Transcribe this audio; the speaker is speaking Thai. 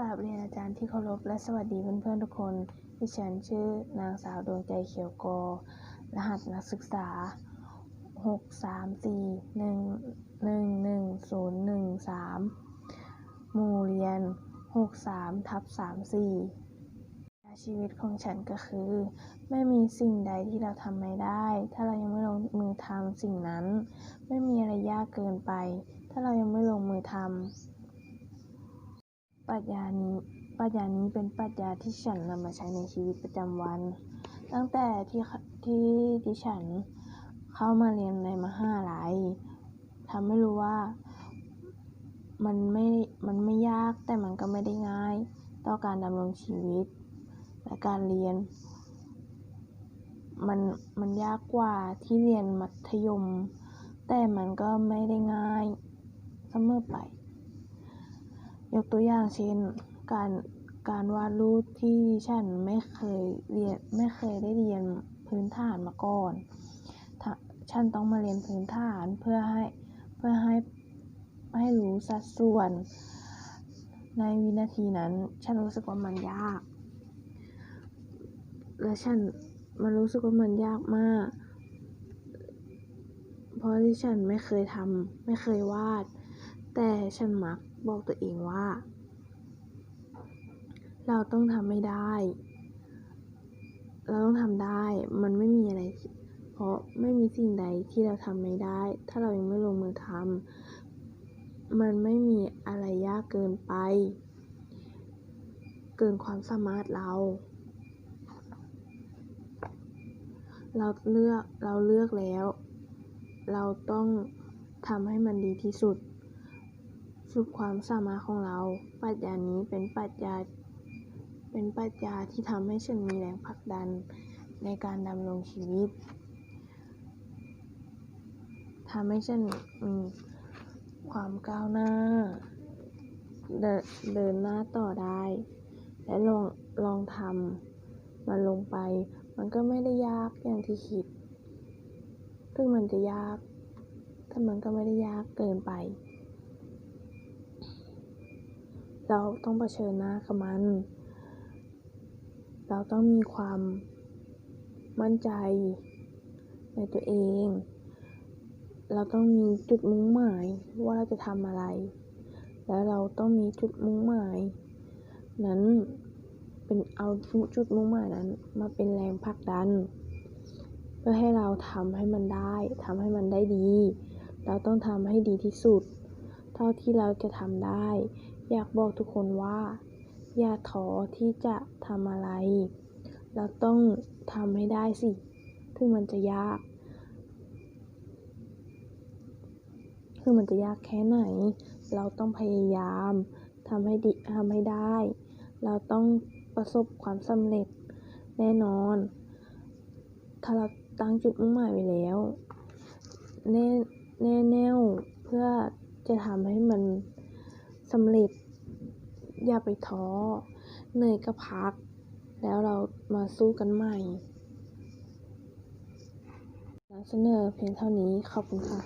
กราบเรียนอาจารย์ที่เคารพและสวัสดีเพื่อนๆทุกคน ดิฉันชื่อนางสาวดวงใจเขียวกอรหัสนักศึกษา 634111013 หมู่เรียน 63ทับ34 ชีวิตของฉันก็คือ ไม่มีสิ่งใดที่เราทำไม่ได้ ถ้าเรายังไม่ลงมือทำสิ่งนั้น ไม่มีอะไรยากเกินไป ถ้าเรายังไม่ลงมือทำ ปรัชญานี้ปรัชญานี้เป็นปรัชญาที่ฉันนำมาใช้ในชีวิตประจำวัน ตั้งแต่ที่ที่ดิฉันเข้ามาเรียนในมหาลัยทำให้รู้ว่ามันไม่ มันไม่ยากแต่มันก็ไม่ได้ง่าย ต่อการดำรงชีวิต และการเรียน มัน มันยากกว่าที่เรียนมัธยม แต่มันก็ไม่ได้ง่ายเสมอไป ยกตัวอย่างเช่น การการวาดรูปที่ฉันไม่เคยเรียนไม่เคยได้เรียนพื้นฐานมาก่อนฉันต้องมาเรียนพื้นฐานเพื่อให้เพื่อให้ให้รู้สัดส่วน ในวินาทีนั้น ฉันรู้สึกว่ามันยาก และฉันมันรู้สึกว่ามันยากมาก เพราะที่ฉันไม่เคยทำไม่เคยวาด แต่ฉันมัก บอกตัวเองว่า เราต้องทำไม่ได้ เราต้องทำได้ มันไม่มีอะไร เพราะไม่มีสิ่งใดที่เราทำไม่ได้ ถ้าเรายังไม่ลงมือทำมันไม่มีอะไรยากเกินไป เกินความสามารถเรา เราเลือก เราเลือกแล้ว เราต้องทำให้มันดีที่สุด สุดความสามารถของเรา ปรัชญานี้เป็นปรัชญา เป็นปรัชญาที่ทำให้ฉันมีแรงผลักดันในการดำรงชีวิตทำให้ฉันมีความก้าวหน้า เดินเดินหน้าต่อได้ และลองลองทำมันลงไป มันก็ไม่ได้ยากอย่างที่คิดถึงมันจะยาก แต่มันก็ไม่ได้ยากเกินไป เราต้องเผชิญหน้ากับมัน เราต้องมีความมั่นใจในตัวเอง เราต้องมีจุดมุ่งหมายว่าเราจะทำอะไร แล้วเราต้องมีจุดมุ่งหมาย นั้นเป็นเอาจุดมุ่งหมายนั้น มาเป็นแรงผลักดัน เพื่อให้เราทำให้มันได้ทำให้มันได้ดี เราต้องทำให้ดีที่สุด เท่าที่เราจะทำได้ อยากบอกทุกคนว่า อย่าท้อที่จะทำอะไร เราต้องทำให้ได้สิ ถึงมันจะยาก ถึงมันจะยากแค่ไหน เราต้องพยายามทำให้ดีทำให้ได้ เราต้องประสบความสำเร็จแน่นอน ถ้าเราตั้งจุดมุ่งหมายไว้แล้ว แน่แน่แน่วเพื่อจะทำให้มัน สำเร็จ อย่าไปท้อเหนื่อยก็พัก แล้วเรามาสู้กันใหม่นำเสนอเพียงเท่านี้ขอบคุณค่ะ